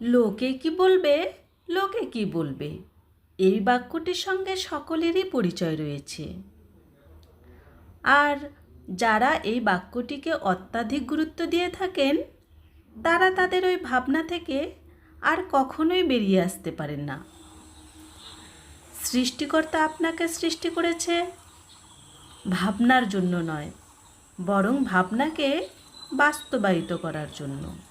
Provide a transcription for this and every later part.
লোকে কি বলবে? লোকে কি বলবে? এই বাক্যটির সঙ্গে সকলেরই পরিচয় রয়েছে। আর যারা এই বাক্যটিকে অত্যাধিক গুরুত্ব দিয়ে থাকেন, তারা তাদের ওই ভাবনা থেকে আর কখনোই বেরিয়ে আসতে পারেন না। সৃষ্টিকর্তা আপনাকে সৃষ্টি করেছে ভাবনার জন্য নয়, বরং ভাবনাকে বাস্তবায়িত করার জন্য।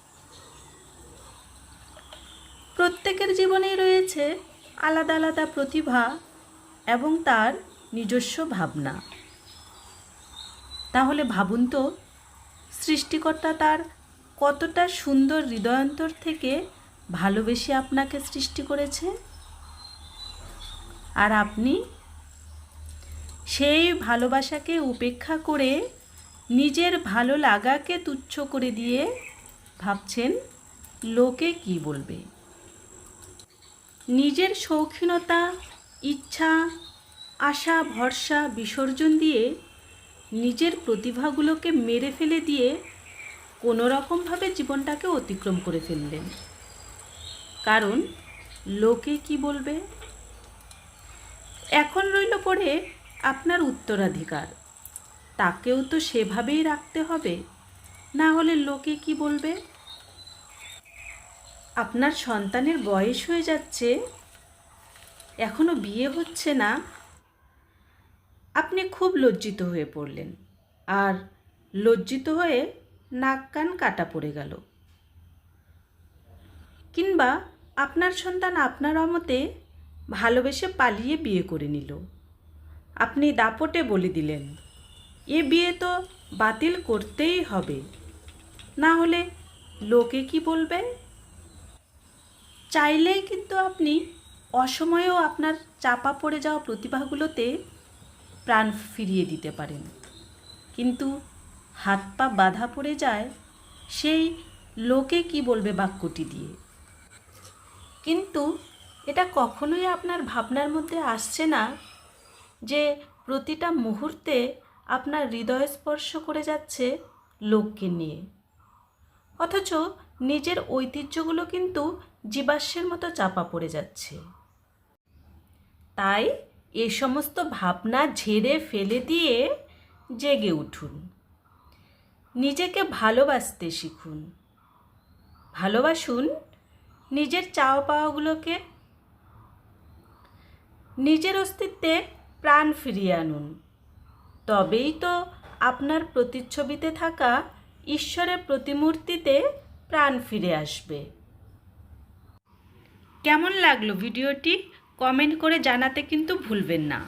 প্রত্যেকের জীবনেই রয়েছে আলাদা আলাদা প্রতিভা এবং তার নিজস্ব ভাবনা। তাহলে ভাবুন তো, সৃষ্টিকর্তা তার কতটা সুন্দর হৃদয়ান্তর থেকে ভালোবেসে আপনাকে সৃষ্টি করেছে? আর আপনি সেই ভালোবাসাকে উপেক্ষা করে নিজের ভালো লাগাকে তুচ্ছ করে দিয়ে ভাবছেন, লোকে কি বলবে? নিজের শৌখিনতা, ইচ্ছা, আশা, ভরসা, বিসর্জন দিয়ে নিজের প্রতিভাগুলোকে মেরে ফেলে দিয়ে কোনো রকমভাবে জীবনটাকে অতিক্রম করে ফেললেন। কারণ লোকে কি বলবে? এখন রইল পড়ে আপনার উত্তরাধিকার। তাকেও তো সেভাবেই রাখতে হবে। না হলে লোকে কি বলবে? আপনার সন্তানের বয়স হয়ে যাচ্ছে। এখনও বিয়ে হচ্ছে না। আপনি খুব লজ্জিত হয়ে পড়লেন। আর লজ্জিত হয়ে নাক কান কাটা পড়ে গেল। কিংবা আপনার সন্তান আপনার অমতে ভালোবেসে পালিয়ে বিয়ে করে নিল। আপনি দাপটে বলে দিলেন, এ বিয়ে তো বাতিল করতেই হবে। না হলে লোকে কি বলবে চাইলেই কিন্তু আপনি অসময়েও আপনার চাপা পড়ে যাওয়া প্রতিভাগুলোতে প্রাণ ফিরিয়ে দিতে পারেন। কিন্তু হাত পা বাধা পড়ে যায় সেই লোকে কি বলবে বাক্যটি দিয়ে? কিন্তু এটা কখনোই আপনার ভাবনার মধ্যে আসছে না যে প্রতিটা মুহূর্তে আপনার হৃদয় স্পর্শ করে যাচ্ছে লোককে নিয়ে। অথচ নিজের ঐতিহ্যগুলো কিন্তু জীবাশ্মের মতো চাপা পড়ে যাচ্ছে। তাই এ সমস্ত ভাবনা ঝেড়ে ফেলে দিয়ে জেগে উঠুন। নিজেকে ভালোবাসতে শিখুন। ভালোবাসুন নিজের চাওয়া পাওয়াগুলোকে। নিজের অস্তিত্বে প্রাণ ফিরিয়ে আনুন। তবেই তো আপনার প্রতিচ্ছবিতে থাকা ঈশ্বরের প্রতিমূর্তিতে প্রাণ ফিরে আসবে। কেমন লাগল ভিডিওটি? কমেন্ট করে জানাতে কিন্তু ভুলবেন না।